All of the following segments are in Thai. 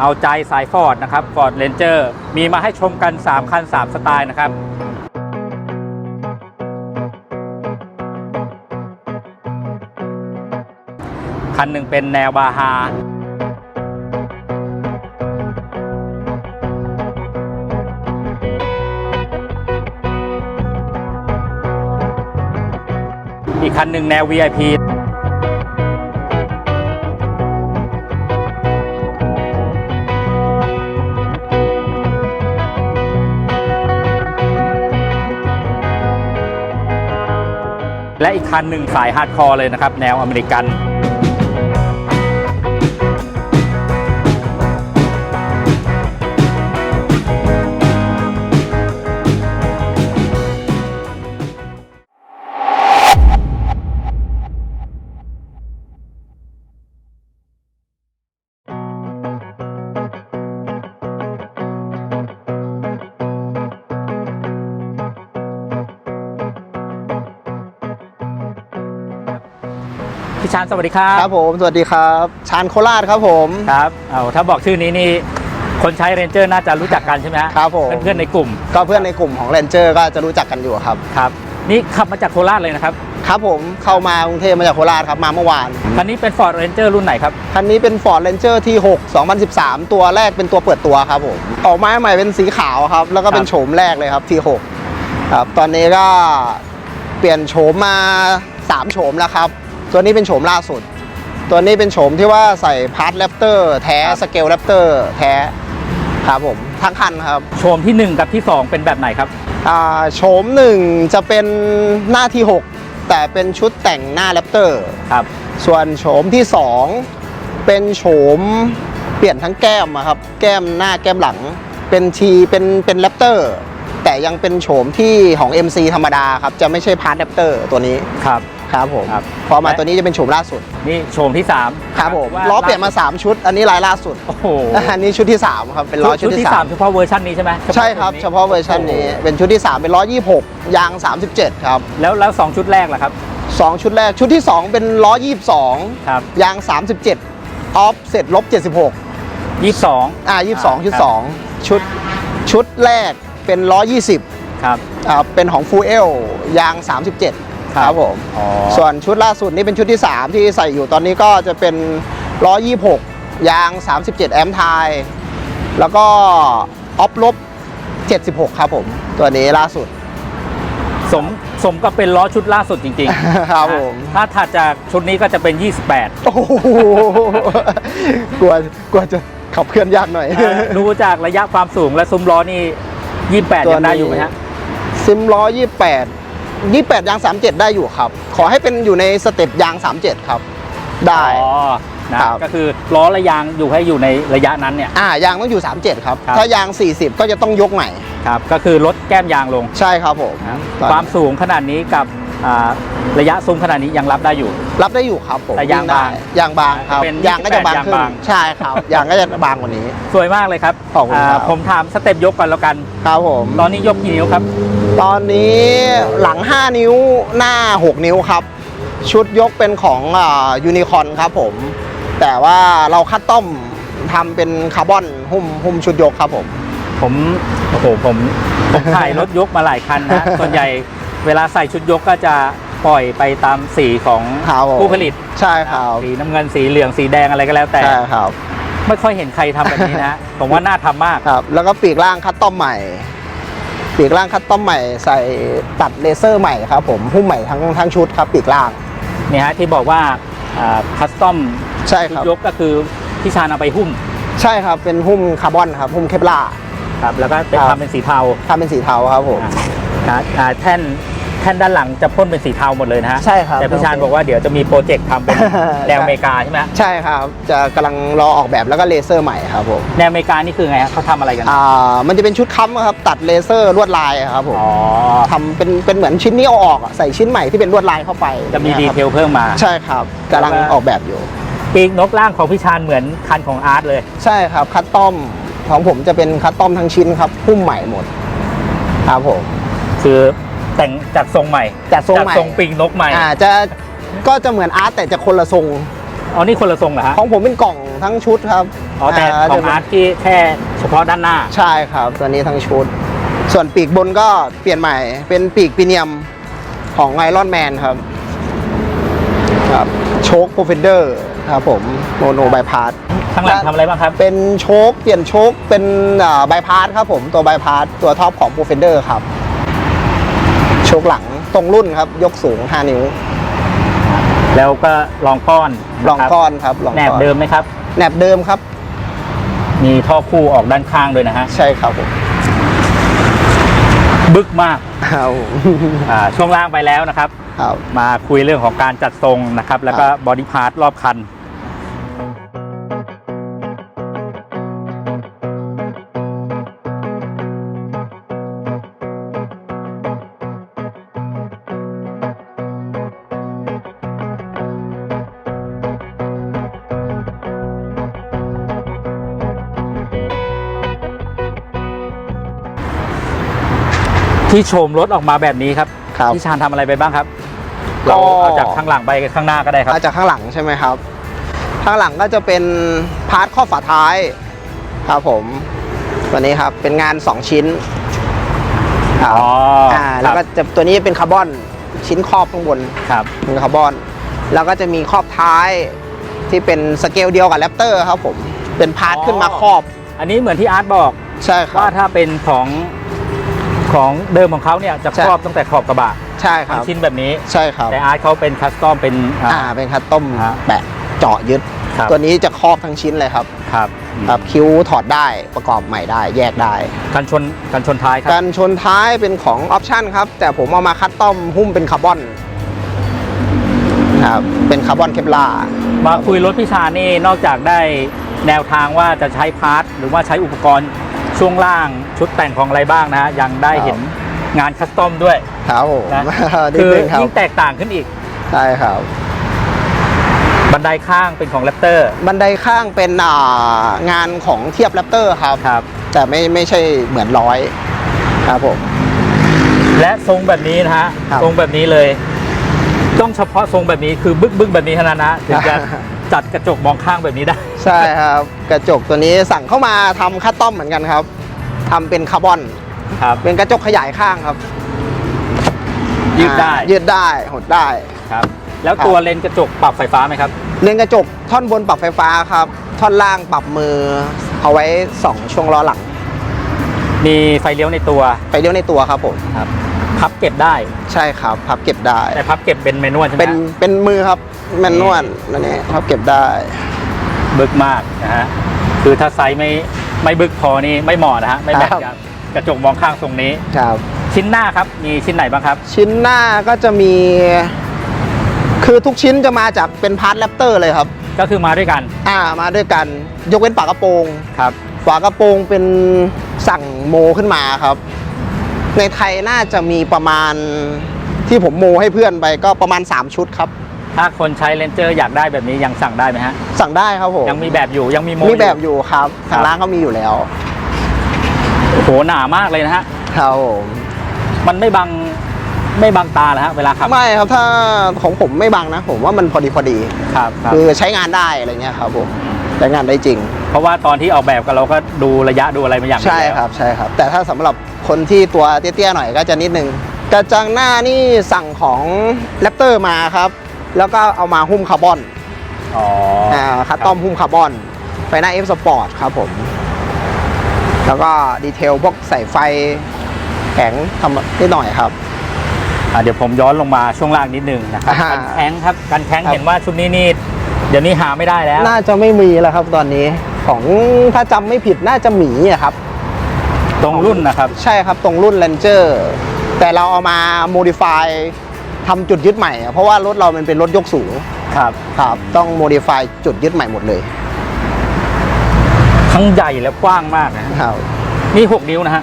เอาใจสายฟอร์ดนะครับฟอร์ดเรนเจอร์มีมาให้ชมกัน 3 คัน 3 สไตล์นะครับคันหนึ่งเป็นแนวบาฮาอีกคันหนึ่งแนว VIP และอีกคันหนึ่งสายฮาร์ดคอร์เลยนะครับ แนวอเมริกัน พี่ชานสวัสดีครับครับผมสวัสดีครับชานโคราชครับผมครับเอาถ้าบอกชื่อนี้นี่คนใช้เรนเจอร์น่าจะรู้จักกันใช่ไหมฮะครับผมเพื่อนๆในกลุ่ม ก็เพื่อนในกลุ่มของเรนเจอร์ก็จะรู้จักกันอยู่ครับครับนี่ขับมาจากโคราชเลยนะครับครับผมเข้ามากรุงเทพมาจากโคราชครับมาเมื่อวานคันนี้เป็น Ford Ranger รุ่นไหนครับคันนี้เป็น Ford Ranger T6 2013 ตัวแรกเป็นตัวเปิดตัวครับผมออกมาใหม่เป็นสีขาวครับ แล้วก็เป็นครับโฉมแรกเลยครับ T6 ครับตอนนี้ก็เปลี่ยนโฉมมา 3 โฉมแล้วครับ ตัวนี้เป็นโฉมล่าสุด ตัวนี้เป็นโฉมที่ว่าใส่พาร์ทแรปเตอร์แท้สเกลแรปเตอร์แท้ครับผมทั้งคันครับโฉมที่ 1 กับที่ 2 เป็นแบบไหนครับอ่าโฉมหนึ่งจะเป็นหน้าที่ 6 แต่เป็นชุดแต่งหน้าแรปเตอร์ครับส่วนโฉมที่ 2 เป็นโฉมเปลี่ยนทั้งแก้มอะครับแก้มหน้าแก้มหลังเป็นทีเป็นเป็นแรปเตอร์แต่ยังเป็นโฉมที่ของ MC ธรรมดาครับ จะไม่ใช่พาร์ทแรปเตอร์ตัวนี้ครับ ครับผมครับพอมาตัวนี้จะเป็นโฉมล่าสุดนี่โฉมที่3ครับผมล้อเปลี่ยนมา3ชุด อันนี้ลายล่าสุดโอ้โหอันนี้ชุดที่3ครับเป็นล้อชุดที่3เฉพาะเวอร์ชันนี้ใช่ไหม3ใช่ครับเฉพาะเวอร์ชันนี้ เป็นชุดที่ 3 เป็นล้อ 26 ยาง 37 ครับ แล้วแล้วสองชุดแรกล่ะครับสองชุดแรกชุดที่ 2 เป็นล้อ22ครับยาง 37 ออฟเสร็จลบ 76 22อ่า22 ชุดครับ2ชุด ชุดแรกเป็นล้อ 20ครับ อ่าเป็นของฟูเอลยาง 37 ครับครับผมอ๋อส่วนชุดล่าสุดนี่เป็นชุดที่ 3 ที่ใส่อยู่ตอนนี้ก็จะเป็นล้อ26 ยาง 37 แอมป์ไทย แล้วก็ออฟลบ 76 ครับผม ตัวนี้ล่าสุด สมสมกับเป็นล้อชุดล่าสุดจริงๆครับผมถ้าถัดจากชุดนี้ก็จะเป็น 28 โอ้โหกลัวกลัวจะขับเคลื่อนยากหน่อยเอ่อดูจากระยะความสูงและซุ้มล้อนี่ 28ยังได้อยู่ไหมฮะซิมล้อ 28 28 ยาง 37 ได้อยู่ครับ ขอให้เป็นอยู่ในสเต็ปยาง 37 ครับ ได้ อ๋อนะครับ ก็คือล้อและยางอยู่ให้อยู่ในระยะนั้นเนี่ย อ่ายางต้องอยู่ 37 ครับ ครับ ถ้ายาง 40 ก็จะต้องยกใหม่ ครับ ก็คือลดแก้มยางลงใช่ครับผมนะครับตอนความสูงขนาดนี้กับ อ่าระยะซุ้มขนาดนี้ยังรับได้อยู่ รับได้อยู่ครับผมแต่ยางบางวิ่ได้ยางบางครับเป็นยางก็จะบางยางขึ้นบาง ใช่ครับ ยางก็จะบางกว่านี้ สวยมากเลยครับขอบคุณครับาผมถามสเต็ปยกก่อนแล้วกัน ครับผม ตอนนี้ยกกี่นิ้วครับ ตอนนี้หลัง 5 นิ้วหน้า 6 นิ้วครับ ชุดยกเป็นของยูนิคอนครับผม แต่ว่าเราคัดต้อมทำเป็นคาร์บอนหุ้มหุ้มชุดยกครับผม ผมโอ้โหผมผมถ่ายรถยกมาหลายคันนะ ส่วนใหญ่ เวลาใส่ชุดยกก็จะปล่อยไปตามสีของครับผมผู้ผลิตใช่ครับสีน้ำเงินสีเหลืองสีแดงอะไรก็แล้วแต่ ใช่ครับ ไม่ค่อยเห็นใครทำแบบนี้นะ ผมว่าน่าทำมาก ครับ แล้วก็ปีกล่างคัดต้อมใหม่ ปีกล่างคัดต้อมใหม่ใส่ตัดเลเซอร์ใหม่ครับผมหุ้มใหม่ทั้งทั้งชุดครับ ปีกล่างนี่ฮะที่บอกว่าคัสตอมใช่ชุคดรับ ยกก็คือพี่ชานเอาไปหุ้มใช่ครับเป็นหุ้มคาร์บอนครับหุ้มเคปลาร์ ครับแล้วก็เป็นครับ ทำเป็นสีเทาทำเป็นสีเทาครับผม อ่าอ่าแท่น แท่นด้านหลังจะพ่นเป็นสีเทาหมดเลยนะฮะใช่ครับ แต่พี่ชานบอกว่าเดี๋ยวจะมีโปรเจกต์ทำเป็นแนวอเมริกาใช่ไหมฮะใช่ครับ จะกำลังรอออกแบบแล้วก็เลเซอร์ใหม่ครับผมแนวอเมริกานี่คือไงฮะเขาทำอะไรกันอ่ามันจะเป็นชุดค้ำครับตัดเลเซอร์ลวดลายครับผมอ๋อทำเป็นเป็นเหมือนชิ้นนี้เอาออกอะใส่ชิ้นใหม่ที่เป็นลวดลายเข้าไปจะมีดีนี่ยเทครับลเพิ่มมา ใช่ครับกำลังออกแบบอยู่ปีกนกล่างของพี่ชานเหมือนคันของอาร์ตเลย ใช่ครับคัสตอมของผมจะเป็นคัสตอมทั้งชิ้นครับพุ่มใหม่หมดครับผมคือ แต่งจัดทรงใหม่จัดทรงใหม่ทรงปีกนกใหม่อ่าจะก็จะเหมือนอาร์ตแต่จะคนละทรง อ๋อนี่คนละทรงเหรอฮะของผมเป็นกล่องทั้งชุดครับอ๋อแต่อ่าของอาร์ตที่แค่เฉพาะด้านหน้า ใช่ครับ ตัวนี้ทั้งชุด ส่วนปีกบนก็เปลี่ยนใหม่ เป็นปีกปีเนียมของไอรอนแมนครับ ครับโชคโปรเฟนเดอร์ครับผมโมโนบายพาสข้างหลังทำอะไรบ้างครับ เป็นโชคเปลี่ยนโชคเป็นบายพาสครับผมตัวบายพาสตัวท็อปของโปรเฟนเดอร์ครับ โชคหลังตรงรุ่นครับ ยกสูง 5 นิ้วแล้วก็ลองก้อนลองก้อนครับลองแนบก้อนเดิมไหมครับ แหนบเดิมครับ มีท่อคู่ออกด้านข้างด้วยนะฮะใช่ครับผมบึกมากครับอ่าช่วงล่างไปแล้วนะครับ ครับ มาคุยเรื่องของการจัดทรงนะครับ แล้วก็บอดี้พาร์ทรอบคัน ที่โชมรถออกมาแบบนี้ครับครับ พี่ชาญทำอะไรไปบ้างครับ ก็ เราเอาจากข้างหลังไปข้างหน้าก็ได้ครับ มาจากข้างหลังใช่ไหมครับ ข้างหลังก็จะเป็นพาร์ทข้อบฝาท้ายครับผมตัวนี้ครับเป็นงาน 2 ชิ้นครับอ๋ออ่าแล้วก็จะตัวนี้เป็นคาร์บอนชิ้นครอบข้างบนครับ เป็นคาร์บอน แล้วก็จะมีครอบท้ายที่เป็นสเกลเดียวกับแรปเตอร์ครับผมเป็นพาร์ทขึ้นมาครอบอันนี้เหมือนที่อาร์ตบอกใช่ครัว่าบถ้าเป็นของ ของเดิมของเขาเนี่ยจะใช่ครอบตั้งแต่ขอบกระบะใช่คทั้รังบชิ้นแบบนี้ใช่ครับแต่อาร์ตเขาเป็นคัสตอมเป็นอ่าอ่าเป็นคัสตอมฮะแปะเจาะยึดครับตัวนี้จะครอบทั้งชิ้นเลยครับครับครับคิ้วถอดได้ประกอบใหม่ได้แยกได้กันชนกันชนท้ายครับการชนท้ายเป็นของออปชั่นครับ แต่ผมเอามาคัดต้อมหุ้มเป็นคาร์บอนครับเป็นคาร์บอนเคปลาร์มาคุยรถพี่ชาญนี่นอกจากได้แนวทางว่าจะใช้พาร์ทหรือว่าใช้อุปกรณ์ช่วงล่าง ชุดแต่งของอะไรบ้างนะฮะยังได้เห็นงานคัสตอมด้วยครับผมนะนิดคือนึงครับยิ่งแตกต่างขึ้นอีกใช่ครับบันไดข้างเป็นของแรปเตอร์บันไดข้างเป็นอ่างานของเทียบแรปเตอร์ครับครับ แต่ไม่ไม่ใช่เหมือนร้อยครับผมและทรงแบบนี้นะฮะครับทรงแบบนี้เลย ต้องเฉพาะทรงแบบนี้คือบึกบึกๆแบบนี้เท่านั้นนะถึงจะจัดกระจกมองข้างแบบนี้ได้ ใช่ครับ กระจกตัวนี้สั่งเข้ามาทำคัดต้อมเหมือนกันครับ ทำเป็นคาร์บอนครับเป็นกระจกขยายข้างครับยืดได้อ่ายืดได้หดได้ ครับ แล้วครับตัวเลนส์กระจกปรับไฟฟ้าไหมครับ เลนกระจกท่อนบนปรับไฟฟ้าครับ ท่อนล่างปรับมือเอาไว้ 2 ช่วงล้อหลัง มีไฟเลี้ยวในตัวไปเลี้ยวในตัวครับผม ครับพับเก็บได้ใช่ครับ พับเก็บได้ แต่พับเก็บเป็นเมนวลใช่ไหมเป็นเป็นมือครับแมนนวลนั่นเองพับเก็บได้ บึกมากนะฮะคือถ้าไซส์ไม่ ไม่บึกพอนี่ไม่เหมาะนะฮะไม่แมทครับ กับกระจกมองข้างทรงนี้ ครับ ชิ้นหน้าครับมีชิ้นไหนบ้างครับ ชิ้นหน้าก็จะมี คือทุกชิ้นจะมาจากเป็นพาร์ทแรปเตอร์เลยครับ ก็คือมาด้วยกันอ่ามาด้วยกัน ยกเว้นฝากระโปรง ครับ ฝากระโปรงเป็นสั่งโมขึ้นมาครับ ในไทยน่าจะมีประมาณที่ผมโมให้เพื่อนไปก็ประมาณ 3 ชุดครับ ถ้าคนใช้เลนเจอร์อยากได้แบบนี้ยังสั่งได้ไหมฮะ สั่งได้ครับผม ยังมีแบบอยู่ยังมีโมมีแบบอยู่ครับ ทางร้านเขามีอยู่แล้วโอ้โหหนามากเลยนะฮะ ครับผมมันไม่บังไม่บังตาแล้วฮะเวลาขับ ไม่ครับถ้าของผมไม่บังนะ ผมว่ามันพอดีพอดี ครับครับคือใช้งานได้อะไรเงี้ยครับผมใช้งานได้จริง เพราะว่าตอนที่ออกแบบกับเราก็ดูระยะดูอะไรมาอย่างดีใช่แล้วครับใช่ครับ แต่ถ้าสำหรับคนที่ตัวเตี้ยๆหน่อยก็จะนิดนึงกระจังหน้านี่สั่งของแรปเตอร์มาครับ แล้วก็เอามาหุ้มคาร์บอนอ๋ออ่าคัสตอมหุ้มคาร์บอนไฟหน้า F Sport ครับผม แล้วก็ดีเทลพวกใส่ไฟแข็งทำนิดหน่อยครับ อะเดี๋ยวผมย้อนลงมาช่วงล่างนิดนึงนะครับอ่ากันแข้งครับกันแข้งครับ เห็นว่าชุดนี้นี่เดี๋ยวนี้หาไม่ได้แล้วน่าจะไม่มีแล้วครับตอนนี้ของถ้าจำไม่ผิดน่าจะหมีอะครับ ตรงรุ่นนะครับ ใช่ครับตรงรุ่น Ranger แต่เราเอามา modify ทำจุดยึดใหม่อะเพราะว่ารถเรามันเป็นรถยกสูงครับครับ ต้อง modify จุดยึดใหม่หมดเลย ทั้งใหญ่และกว้างมากนะฮะครับนี่ 6 นิ้วนะฮะ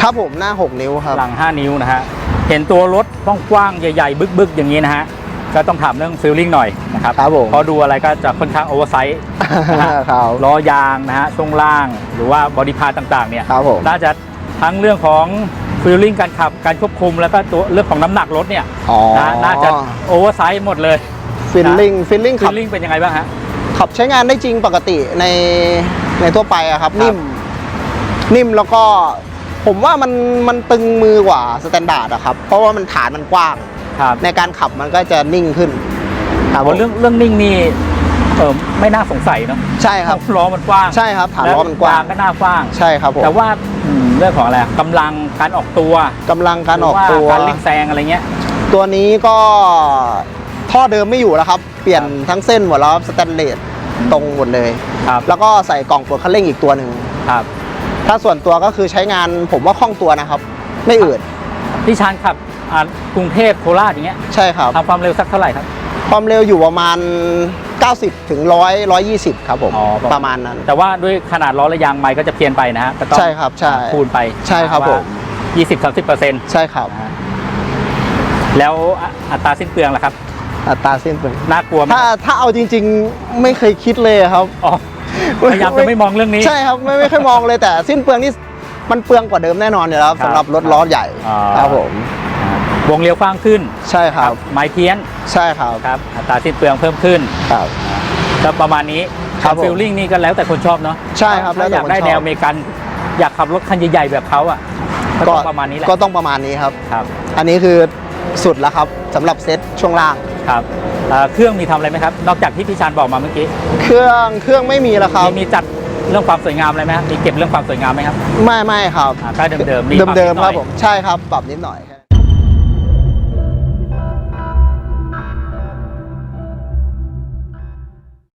ครับผมหน้า 6 นิ้วครับ หลัง 5 นิ้วนะฮะเห็นตัวรถต้องกว้างใหญ่ๆ บึกๆ อย่างนี้นะฮะก็ต้องถามเรื่องฟิลลิ่งหน่อยนะครับครับผมเพราะดูอะไรก็จะค่อนข้างโอเวอร์ไซส์นะฮะครับล้อยางนะฮะช่วงล่าง หรือว่าบอดี้พาร์ตต่างๆเนี่ยครับผมน่าจะทั้งเรื่องของ ฟิลลิ่งการขับการควบคุมแล้วก็ตัวเรื่องของน้ำหนักรถเนี่ยอ๋อนะน่าจะโอเวอร์ไซส์หมดเลยฟิลลิ่งฟิลลิ่งฟิขับลลิ่งเป็นยังไงบ้างฮะ ขับใช้งานได้จริงปกติในในทั่วไปอะครับ ครับ นิ่ม นิ่มแล้วก็ ผมว่ามันมันตึงมือกว่าสแตนดาร์ดอะครับ เพราะว่ามันฐานมันกว้าง ครับในการขับมันก็จะนิ่งขึ้นครับผมเรื่องเรื่องนิ่งนี่เออไม่น่าสงสัยเนาะใช่ครับ ล้อมันกว้างใช่ครับฐานล้อมันกว้างแยก็น่ากว้าง ใช่ครับผมแต่ว่าอืมเรื่องของอะไรอะกำลังการออกตัวกำลังการออกหตัวว่าการเร่งแซงอะไรเงี้ย ตัวนี้ก็ท่อเดิมไม่อยู่แล้วครับ เปลี่ยนทั้งเส้นหมดแล้วสแตนเลสตรงหมดเลยครับ แล้วก็ใส่กล่องปลดคันเร่งอีกตัวหนึ่งครับ ถ้าส่วนตัวก็คือใช้งานผมว่าคล่องตัวนะครับ ไม่อืดพี่ชานขับอ่ากรุงเทพโคราชอย่างเงี้ยใช่ครับทำความเร็วสักเท่าไหร่ครับ ความเร็วอยู่ประมาณ 90 ถึง 100 120 ครับผมอ๋อประมาณนั้น แต่ว่าด้วยขนาดล้อและยางไม้ก็จะเพี้ยนไปนะฮะก็ต้องใช่ครับใช่คูณไปใช่ครับผมยี่สิบสามสิบเปอร์เซ็นต์ใช่ครับ แล้วอะอัตราสิ้นเปลืองล่ะครับ อัตราสิ้นเปลืองน่ากลัวไหมถ้าถ้าเอาจริง ๆ ไม่เคยคิดเลยครับ อ๋อพยายามจะไม่มองเรื่องนี้ ใช่ครับไม่ไม่ค่อยมองเลยแต่สิ้นเปลืองนี่มันเปลืองกว่าเดิมแน่นอนอยู่แล้วครับสำหรับรถล้อใหญ่อ่า ครับผม วงเลี้ยวกว้างขึ้นใช่ครับ ไม้เพี้ยนใช่ครับครับอัตราสิ้นเปลืองเพิ่มขึ้นครับ ก็ประมาณนี้ครับผมฟิลลิ่งนี่ก็แล้วแต่คนชอบเนาะใช่ครับถ้าอยากแล้วแต่คนได้ชอบ แนวอเมริกัน อยากขับรถคันใหญ่ๆแบบเขาอะก็ต้องประมาณนี้แหละก็ต้องประมาณนี้ครับ ครับอันนี้คือสุดแล้วครับสำหรับเซ็ตช่วงล่าง ครับเอ่อเครื่องมีทำอะไรไหมครับ นอกจากที่พี่ชานบอกมาเมื่อกี้เครื่องเครื่องไม่มีแล้วครับ มีมีจัดเรื่องความสวยงามอะไรไหมครับมีเก็บเรื่องความสวยงามไหมครับ ไม่ไม่ครับ อ่าก็เดิมๆมีปรับเดิมนิดหๆน่ครัอบยผมใช่ครับปรับนิดหน่อย